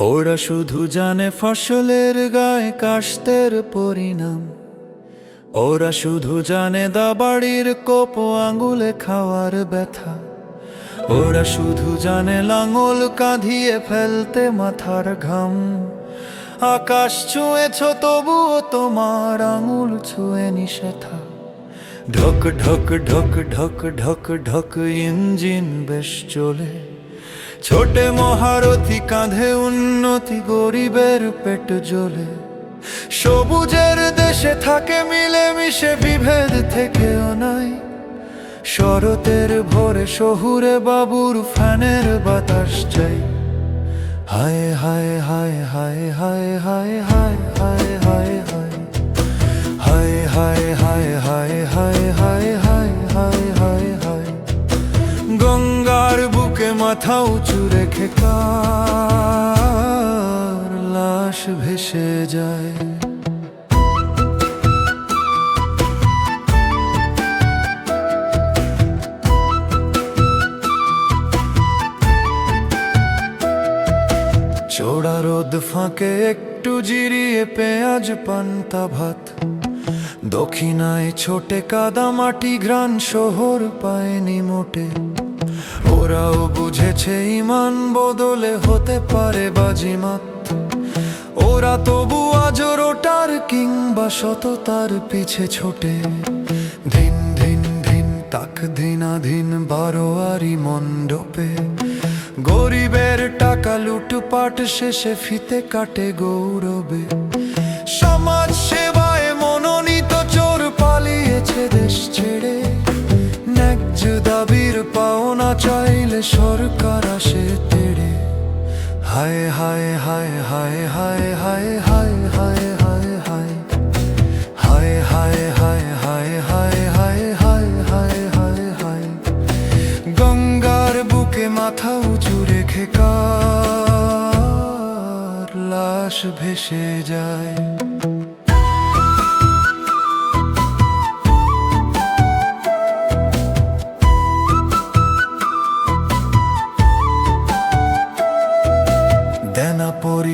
ওরা শুধু জানে ফসলের গায়ে কাস্তের পরিণাম। ওরা শুধু জানে দাবাড়ির কোপ আঙ্গুলে খাওয়ার ব্যথা। ওরা শুধু জানে লাঙল কাঁধিয়ে ফেলতে মাথার ঘাম। আকাশ ছুঁয়েছ তবুও তোমার আঙুল ছুঁয়ে নিষেথা ঢক ঢক ঢক ঢক ঢক ঢক, ইঞ্জিন বেশ চলে। ছোটে মহারথী কাঁধে উন্নতি গরিবের পেট জ্বলে সবুজের দেশে থাকে মিলে মিশে বিভেদ থেকেও নাই শরতের ভোরে শহুরে বাবুর ফ্যানের বাতাস চাই হায় হায় হায় হায় হায় হায় হায় হায় হায় হায় হায় হায় হায় হায় হায় হায় মাথা উঁচু রেখে কার লাশ ভেসে যায়। চোড়া রোদ ফাঁকে একটু জিরিয়ে পেঁয়াজ, পান্তা, ভাত। দক্ষিণায় ছোটে কাদা, মাটি, ঘ্রাণ, শহর পায়নি মোটে। ওরাও বুঝেছে ইমান বদলে হতে পারে বাজিমাত। ওরা তবু আজ রোটার কিংবা সততার পিছে ছোটে। দিন দিন দিন তাক দিনাধীন বারোয়ারি মণ্ডপে গরিবের টাকা লুটপাট শেষে ফিতে কাটে গৌরবে। সমাজ সেবায় মনোনীত চোর পালিয়েছে দেশ চাইলে সরকার আসে তেড়ে হায় হায় হায় হায় হায় হায় হায় হায় হায় হায় হায় হায় হায় হায় হায় হায় হায় হায় হায় গঙ্গার বুকে মাথা উঁচু রেখে কার লাশ ভেসে যায়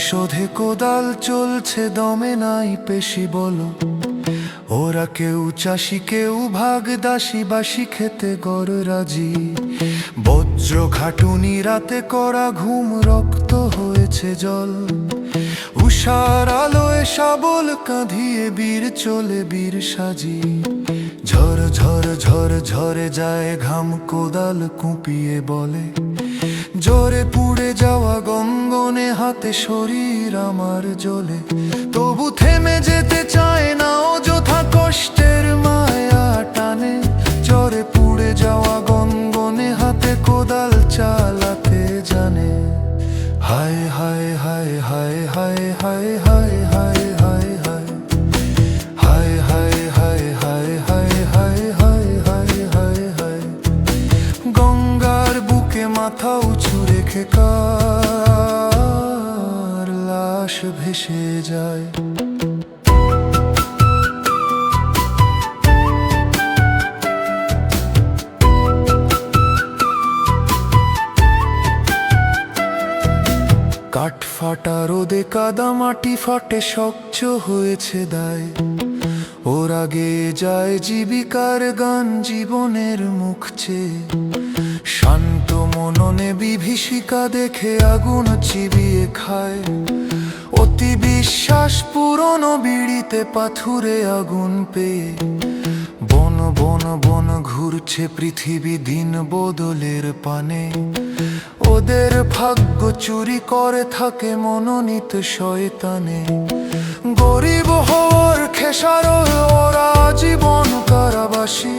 পরিশোধে কোদাল চলছে, দমে নাই পেশি বলো। ওরা কেউ চাষি, কেউ ভাগ দাসী, বাসি খেতে গড় রাজি। বজ্র খাটুনি রাতে করা ঘুম, রক্ত হয়েছে জল। উষার আলোয় শাবল কাঁধিয়ে বীর চলে বীর সাজি। ঝর ঝর ঝর ঝরে যায় ঘাম, কোদাল কুপিয়ে বলে। জোরে পুড়ে যাওয়া গঙ্গনে হাতে শরীর আমার জ্বলে তবু থেমে যেতে চায় না অযথা কষ্টের মায়া টানে জোরে পুড়ে যাওয়া গঙ্গনে হাতে কোদাল চালাতে জানে হায় হায় হায় হায় হায় হায় হায় হায় হায় হায় হায় হায় হায় হায় হায় হায় হায় হায় হায় গঙ্গার বুকে মাথা উঁচু কার লাশ ভেসে যায়? কাঠ ফাটা রোদে কাদা মাটি ফাটে, স্বচ্ছ হয়েছে দায়। ওর আগে যায় জীবিকার গান জীবনের মুখ চেয়ে। শান্ত মননে বিভীষিকা দেখে আগুন চিবিয়ে খায়। অতি বিশ্বাস পুরনো বিড়িতে পাথুরে আগুন পেয়ে। বন বন বন ঘুরছে পৃথিবী দিন বদলের পানে। ওদের ভাগ্য চুরি করে থাকে মনোনীত শয়তানে। গরিব হওয়ার খেসার ওরা জীবন কারাবাসী।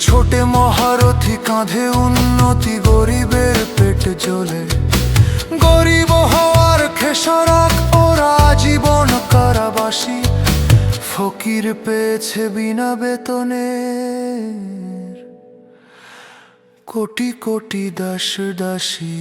ছোটে মহারথী কাঁধে উন্নতি, গরিবের পেট চলে গরিব হওয়ার খেসরাক ওরা জীবন কারাবাসী। ফকির পেয়েছে বিনা বেতনে। কোটি কোটি দাস দাসী।